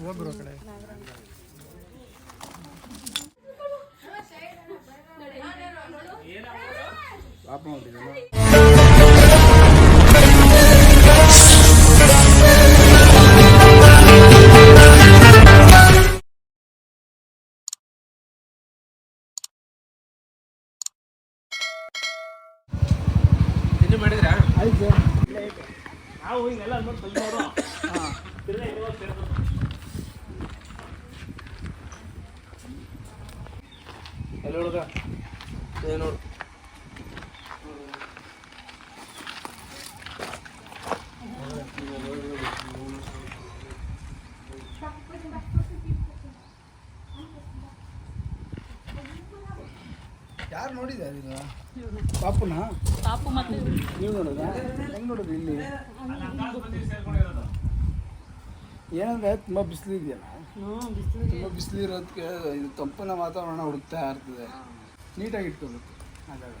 ಹೋಗ್ರು ಕಡೆ. ಪಾಪ ಎಲ್ಲಿ ಹುಡುಗ ಏ ನೋಡು ಯಾರು ನೋಡಿದ್ದಾರೆ ಇದು ಪಾಪುನ ಪಾಪು ಮತ್ತೆ ನೀವು ನೋಡೋದಾ ಹೆಂಗೆ ನೋಡೋದು ಇಲ್ಲಿ ಏನಂದ್ರೆ ತುಂಬ ಬಿಸಿಲು ಇದೆಯಲ್ಲ? ತುಂಬ ಬಿಸಿಲು ಇರೋದಕ್ಕೆ ಇದು ತಂಪನ ವಾತಾವರಣ ಹುಡುಕ್ತಾ ಇರ್ತದೆ. ನೀಟಾಗಿ ಇಟ್ಕೋಬೇಕು. ಹಾಗಾಗಿ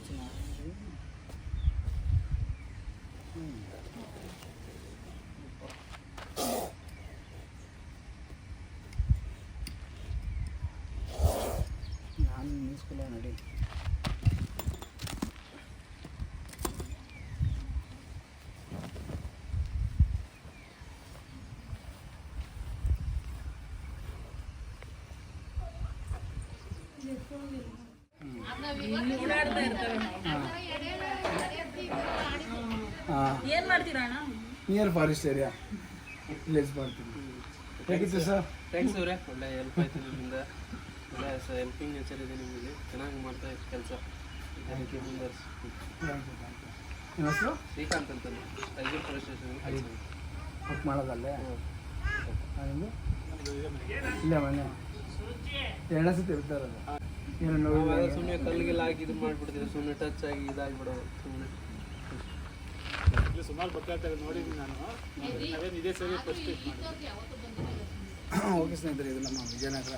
ಹೋಗಿ ಚೆನ್ನಾಗಿ ನಾನು ನಿಲ್ಲಿಸ್ಕೊಲ್ಲ ನಡಿ ಹಾಂ ಏನ್ ಮಾಡ್ತೀರಾ ಅಣ್ಣ ನಿಯರ್ ಫಾರೆಸ್ಟ್ ಏರಿಯಾ ವಿಲೇಜ್ ಮಾಡ್ತೀನಿ. ಹೇಗಿತ್ತು ಸರ್ ಥ್ಯಾಂಕ್ಸ್ ಅವರೇ. ಒಳ್ಳೆ ಹೆಲ್ಪ್ ಆಯ್ತು ನಿಮ್ಮಿಂದ. ಒಳ್ಳೆ ಹೆಲ್ಪಿಂಗ್ ನೇಚರ್ ಇದೆ ನಿಮಗೆ ಚೆನ್ನಾಗಿ ಮಾಡ್ತಾ ಇತ್ತು ಕೆಲಸ. ಥ್ಯಾಂಕ್ ಯು ಮುಂದರ್ಸ್ ನಿಮ್ಮ ಹೆಸರು? ಶ್ರೀಕಾಂತ್ ಅಂತ ಐದು ಪೊಲೀಸ್ ಸ್ಟೇಷನ್ ಬುಕ್ ಮಾಡೋದಲ್ಲೇ? ನಿಮ್ಮದು ಇಲ್ಲ ಮನೆ. ಎರಡ ಸತಿ ಇರ್ತಾರೆ ಇರೋದು ಏನು ನೋಡಿ ಸುಮ್ಮನೆ ಕಲ್ಲಿಗೆಲ್ಲ ಹಾಕಿ ಇದು ಮಾಡಿಬಿಡ್ತೀವಿ ಸುಮ್ಮನೆ ಟಚ್ ಆಗಿ ಇದಾಗ್ಬಿಡೋ ಸುಮ್ಮನೆ ಇಲ್ಲಿ ಸುಮಾರು ಬರ್ತಾ ಇರ್ತಾರೆ ನೋಡಿದ್ದೀನಿ ನಾನು. ಅದೇನು ಇದೇ ಸರಿ ಫಸ್ಟ್ ಓಕೆ ಸ್ನೇಹಿತರೆ ಇದು ನಮ್ಮ ವಿಜಯನಗರ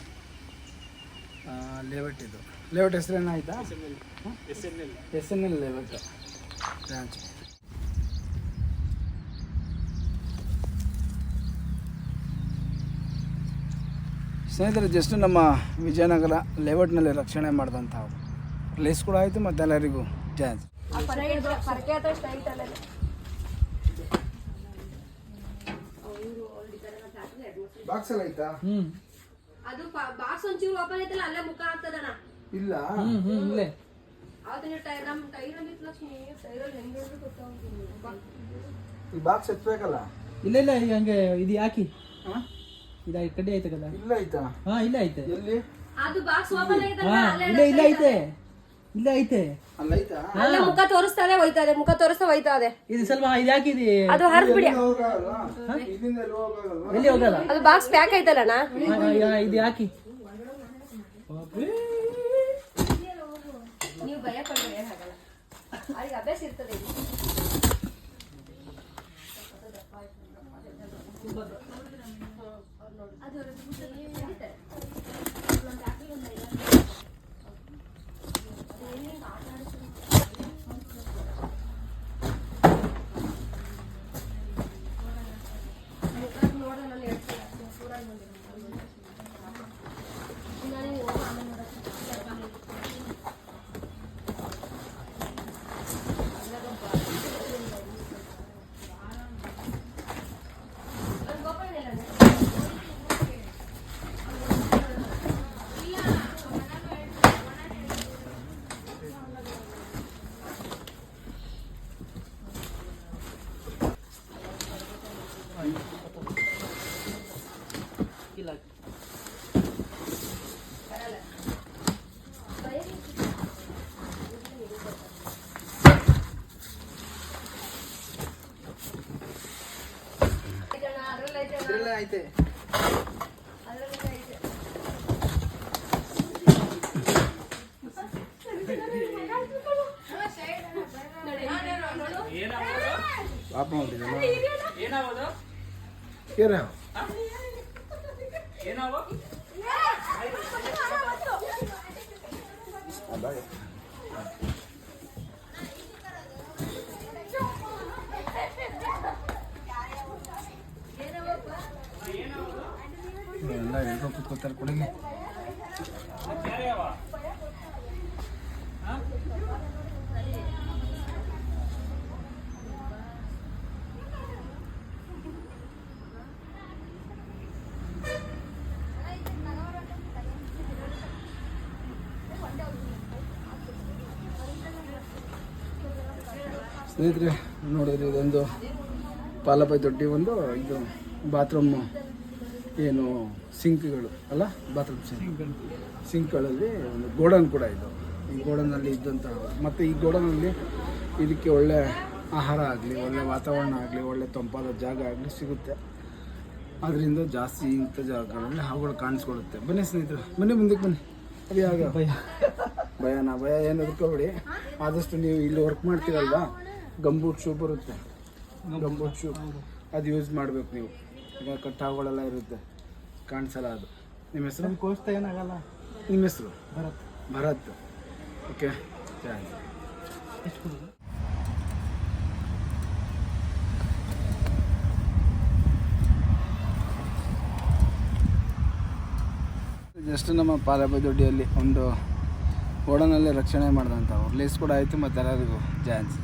ಲೇಔಟ್ ಇದು. Layout ಹೆಸರೇನಾಯ್ತಾ S N L S N L layout branch ಸ್ನೇಹಿತರೆ ಜಸ್ಟ್ ನಮ್ಮ ವಿಜಯನಗರ ಲೇಔಟ್ನಲ್ಲಿ ರಕ್ಷಣೆ ಮಾಡಿದಂಥ ಪ್ಲೇಸ್ ಕೂಡ ಆಯಿತು ಮತ್ತು ಎಲ್ಲರಿಗೂ ಆಯ್ತಾ? ಅದು ಬಾಕ್ಸ್ ಒಂಚೂರು ಓಪನ್ ಐತಲ್ಲ ಅಲ್ಲೇ ಮುಖ ಆಗ್ತದಣ್ಣ ಇಲ್ಲ? ಇಲ್ಲೇ. ಈ ಬಾಕ್ಸ್ ಎತ್ತಬೇಕಲ್ಲ ಇಲ್ಲ ಇಲ್ಲ ಈಗ ಹಂಗೆ ಇದು ಯಾಕಿ? ಹಾಂ? ಇದ ಐತೆ ಇಲ್ಲ ಆಯ್ತಾ? ಹಾ ಇಲ್ಲ ಐತೆ ಎಲ್ಲಿ? ಅದು ಬಾಕ್ಸ್ ಓಪನ್ ಹಾ ಇಲ್ಲ ಇಲ್ಲ ಐತೆ ಇಲ್ಲ ಐತೆ ಅಲ್ಲ ಆಯ್ತಾ? ಅಲ್ಲ ಮುಖ ತೋರಿಸ್ತಾನೆ ಹೋಯ್ತದೆ ಮುಖ ತೋರಿಸ್ತಾ ಹೋಯ್ತದೆ ಇದು. ಸ್ವಲ್ಪ ಇದು ಯಾಕಿದೆ ಅದು ಹರ್ದ್ ಬಿಡಿ ಇಲ್ಲಿಂದ ಎಲ್ಲಿ ಹೋಗಲ್ಲ? ಎಲ್ಲಿ ಹೋಗಲ್ಲ? ಅದು ಬಾಕ್ಸ್ ಪ್ಯಾಕ್ ಐತಲ್ಲಣ್ಣ ಇದು ಯಾಕಿ ನೀವು ಭಯ ಪಡ್ಬೇಡಿ ಏನಾಗಲ್ಲ ಅವ್ರಿಗೆ ಅಭ್ಯಾಸ ಇರ್ತದೆ ಇದ್ರಲ್ಲೇ ಐತೆ ಪಾಪ ನೋಡಿದಲ್ಲ ಏನಾಗೋದು ಏನಾಗೋ ಎಲ್ಲ ಎಲ್ಲರೂ ಕುತ್ಕೋತಾರೆ ಕುಡಿಲಿ ಸ್ನೇಹಿತರೆ ನೋಡಿದ್ರೆ ಇದೊಂದು ಪಾಲಪೈ ದೊಡ್ಡಿ ಒಂದು ಇದು ಬಾತ್ರೂಮ್ ಏನು ಸಿಂಕ್ಗಳು ಅಲ್ಲ? Bathroom sync. ಸಿಂಕ್ಗಳಲ್ಲಿ ಒಂದು ಗೋಡನ್ ಕೂಡ ಇದು. ಈ ಗೋಡನಲ್ಲಿ ಇದ್ದಂಥ ಮತ್ತು ಈ ಗೋಡನಲ್ಲಿ ಇದಕ್ಕೆ ಒಳ್ಳೆ ಆಹಾರ ಆಗಲಿ ಒಳ್ಳೆ ವಾತಾವರಣ ಆಗಲಿ ಒಳ್ಳೆ ತಂಪಾದ ಜಾಗ ಆಗಲಿ ಸಿಗುತ್ತೆ. ಅದರಿಂದ ಜಾಸ್ತಿ ಇಂಥ ಜಾಗಗಳಲ್ಲಿ ಹಾವುಗಳು ಕಾಣಿಸ್ಕೊಳ್ಳುತ್ತೆ. ಬನ್ನಿ ಸ್ನೇಹಿತರು ಬನ್ನಿ ಮುಂದಕ್ಕೆ ಬನ್ನಿ. ಅದು ಯಾವ ಭಯ. ಭಯನಾ? ಭಯ ಏನು ಎದ್ಕೋಬೇಡಿ ಆದಷ್ಟು ನೀವು ಇಲ್ಲಿ ವರ್ಕ್ ಮಾಡ್ತೀರಲ್ವಾ? ಗಂಬೂಟ್ ಶೂ ಬರುತ್ತೆ. ಗಂಬೂಟ್ ಶೂ. ಅದು ಯೂಸ್ ಮಾಡಬೇಕು ನೀವು. ಈಗ ಕಟ್ಟಾವುಗಳೆಲ್ಲ ಇರುತ್ತೆ. ಕಾಣಿಸಲ್ಲ ಅದು. ನಿಮ್ಮ ಹೆಸರು? ಕೋಸ್ತ ಏನಾಗಲ್ಲ. ನಿಮ್ಮ ಹೆಸರು? ಭರತ್. ಭರತ್. ಓಕೆ ಥ್ಯಾಂಕ್ ಎಷ್ಟು ಜಸ್ಟ್ ನಮ್ಮ ಪಾಲಬ ದೊಡ್ಡಿಯಲ್ಲಿ ಒಂದು ಓಡನಲ್ಲಿ ರಕ್ಷಣೆ ಮಾಡಿದಂಥವ್ರು ಲೇಸ್ ಕೂಡ ಆಯಿತು ಮತ್ತು ಎಲ್ಲರಿಗೂ ಜಾನ್ಸ್